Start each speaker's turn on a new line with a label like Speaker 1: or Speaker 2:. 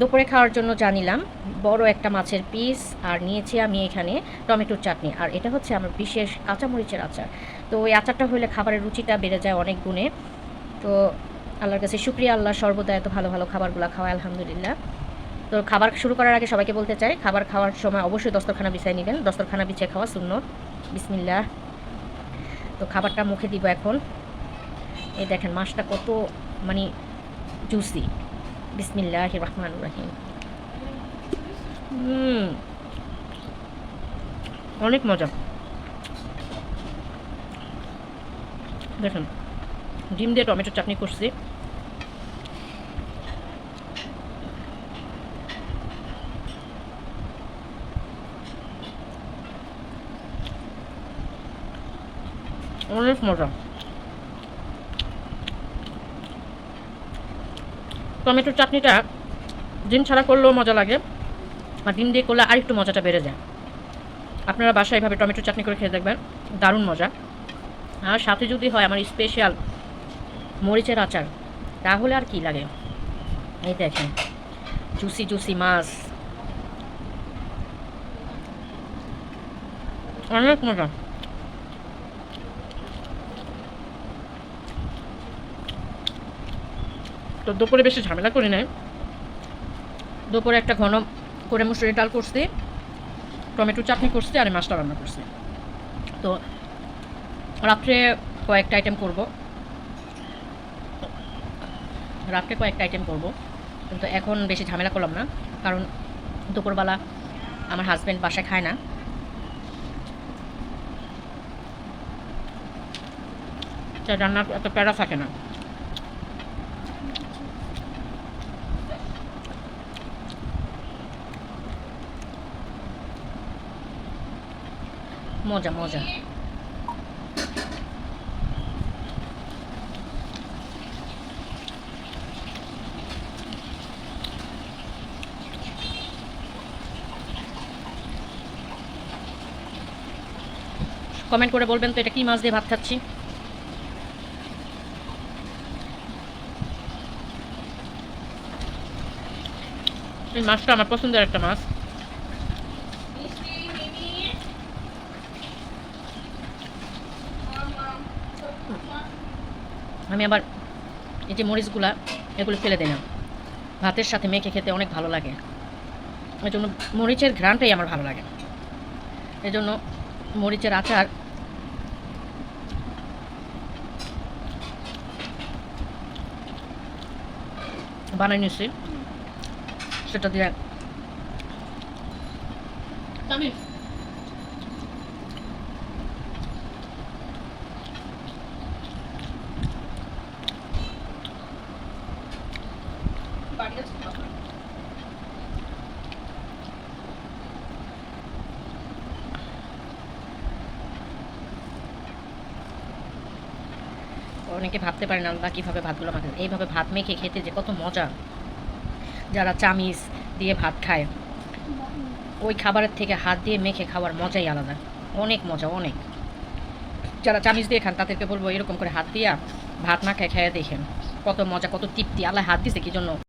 Speaker 1: দুপুরে খাওয়ার জন্য জানিলাম বড় একটা মাছের পিস আর নিয়েছি আমি এখানে টমেটোর চাটনি। আর এটা হচ্ছে আমার বিশেষ কাঁচামরিচের আচার। তো ওই আচারটা হলে খাবারের রুচিটা বেড়ে যায় অনেক গুণে। তো আল্লাহর কাছে শুক্রিয়া, আল্লাহ সর্বদা এত ভালো ভালো খাবারগুলো খাওয়ায়, আলহামদুলিল্লাহ। তো খাবার শুরু করার আগে সবাইকে বলতে চাই, খাবার খাওয়ার সময় অবশ্যই দস্তরখানা বিছাই নেবেন। দস্তরখানা বিছিয়ে খাওয়া শূন্য বিসমিল্লাহ। তো খাবারটা মুখে দিব এখন। এই দেখেন, মাছটা কত মানে জুসি বিসমিল্লাহ রহমান রাহিম হুম। অনেক মজা। দেখুন ডিম দিয়ে টমেটো চাটনি করছি। অনেক মজা। টমেটোর চাটনিটা ডিম ছাড়া করলেও মজা লাগে আর ডিম দিয়ে করলে আরেকটু মজাটা বেড়ে যায়। আপনারা বাসায় এভাবে টমেটো চাটনি করে খেয়ে দেখবেন, দারুণ মজা। আর সাথে যদি হয় আমার স্পেশাল মরিচের আচার, তাহলে আর কি লাগে? এই দেখেন জুসি জুসি মাছ। অনেক মজা। তো দুপুরে বেশি ঝামেলা করি নাই। দুপুরে একটা ঘন করে মুসুরি ডাল করছি, টমেটো চাটনি করছি আর মাছটা রান্না করছি। তো রাত্রে কয়েকটা আইটেম করব। রাত্রে কয়েকটা আইটেম করব। কিন্তু এখন বেশি ঝামেলা করলাম না, কারণ দুপুরবেলা আমার হাজব্যান্ড বাসায় খায় না। রান্নার এত প্যারা থাকে না। মজা মজা। কমেন্ট করে বলবেন তো এটা কি মাছ দিয়ে ভাত খাচ্ছি? এই মাছটা আমার পছন্দের একটা মাছ। আমি আবার এই যে মরিচগুলা, এগুলো ফেলে দিলাম। ভাতের সাথে মেখে খেতে অনেক ভালো লাগে। এই জন্য মরিচের ঘ্রাণটাই আমার ভালো লাগে। এই জন্য মরিচের আচার বানাই নিচ্ছি সেটা দিয়ে অনেকে ভাবতে পারেন আল্লাহ কীভাবে ভাতগুলো মাখে। এইভাবে ভাত মেখে খেতে যে কত মজা। যারা চামিচ দিয়ে ভাত খায়, ওই খাবারের থেকে হাত দিয়ে মেখে খাওয়ার মজাই আলাদা। অনেক মজা, অনেক। যারা চামিচ দিয়ে খান, তাদেরকে বলব এরকম করে হাত দিয়া ভাত না খায় খেয়ে দেখেন। কত মজা, কত তৃপ্তি। আল্লাহ হাত দিছে, কি জন্য?